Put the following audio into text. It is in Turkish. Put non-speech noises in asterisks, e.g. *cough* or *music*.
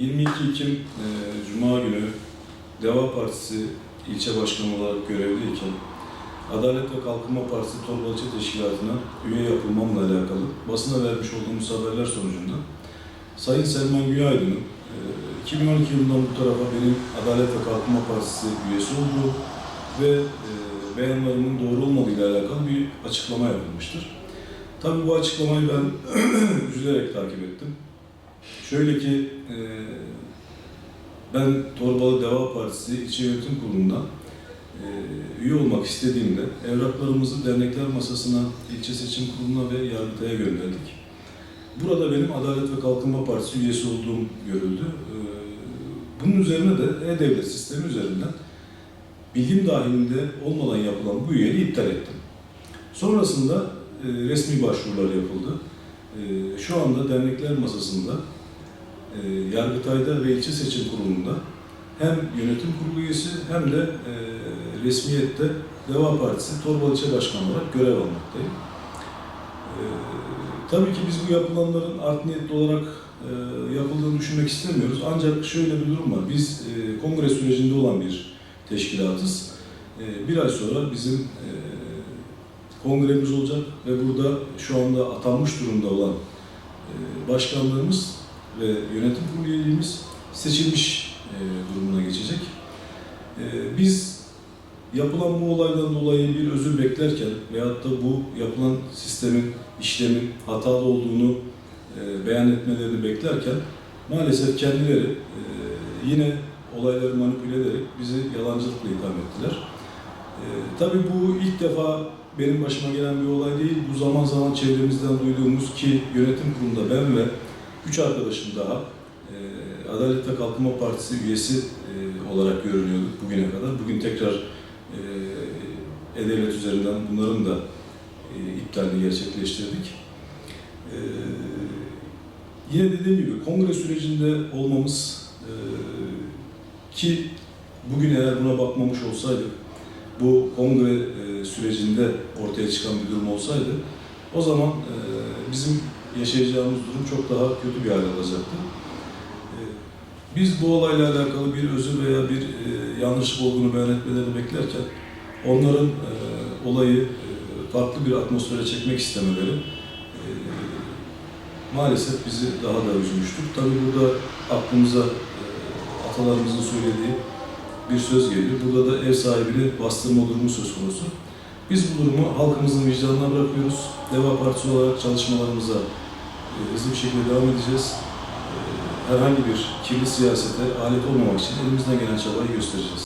22 Ekim e, Cuma günü Deva Partisi ilçe başkanı olarak görevliyken Adalet ve Kalkınma Partisi Torbalı İlçe Teşkilatı'na üye yapılmamla alakalı basına vermiş olduğumuz haberler sonucunda Sayın Selman Günaydın'ın e, 2012 yılından bu tarafa benim Adalet ve Kalkınma Partisi üyesi olduğu ve e, beyanlarımın doğru olmadığıyla alakalı bir açıklama yapılmıştır. Tabii bu açıklamayı ben *clears throat* üzülerek takip ettim. Şöyle ki, e, ben Torbalı Deva Partisi İlçe Yönetim Kurulu'nda e, üye olmak istediğimde evraklarımızı dernekler masasına, ilçe seçim kuruluna ve yargıtaya gönderdik. Burada benim Adalet ve Kalkınma Partisi üyesi olduğum görüldü. E, bunun üzerine de E-Devlet sistemi üzerinden bilgim dahilinde olmadan yapılan bu üyeliği iptal ettim. Sonrasında e, resmi başvurular yapıldı. E, şu anda dernekler masasında, e, Yargıtay'da ve ilçe seçim kurulunda hem yönetim kurulu üyesi hem de e, resmiyette Deva Partisi Torbalı İlçe Başkanı olarak görev almaktayım. E, tabii ki biz bu yapılanların art niyetli olarak e, yapıldığını düşünmek istemiyoruz. Ancak şöyle bir durum var. Biz e, kongre sürecinde olan bir teşkilatız. E, bir ay sonra bizim e, kongremiz olacak ve burada şu anda atanmış durumda olan e, başkanlığımız ve yönetim kurulu üyeliğimiz seçilmiş e, durumuna geçecek. E, biz yapılan bu olaydan dolayı bir özür beklerken veyahut da bu yapılan sistemin, işlemin hatalı olduğunu e, beyan etmelerini beklerken maalesef kendileri e, yine olayları manipüle ederek bizi yalancılıkla itham ettiler. E, tabii bu ilk defa benim başıma gelen bir olay değil. Bu zaman zaman çevremizden duyduğumuz ki yönetim kurulunda ben ve üç arkadaşım daha e, Adalet ve Kalkınma Partisi üyesi e, olarak görünüyorduk bugüne kadar. Bugün tekrar e, E-Devlet üzerinden bunların da e, iptalini gerçekleştirdik. E, yine dediğim gibi kongre sürecinde olmamız e, ki bugün eğer buna bakmamış olsaydık bu kongre e, sürecinde ortaya çıkan bir durum olsaydı o zaman e, bizim yaşayacağımız durum çok daha kötü bir hale alacaktı. E, Biz bu olayla alakalı bir özür veya bir e, yanlışlık olduğunu beyan etmelerini beklerken onların e, olayı e, farklı bir atmosfere çekmek istemeleri maalesef bizi daha da üzmüştür. Tabii burada aklımıza atalarımızın söylediği bir söz geliyor. Burada da ev sahibini bastırma durumu söz konusu. Biz bu durumu halkımızın vicdanına bırakıyoruz. Deva Partisi olarak çalışmalarımıza hızlı bir şekilde devam edeceğiz. E, Herhangi bir kirli siyasete alet olmamak için elimizden gelen çabayı göstereceğiz.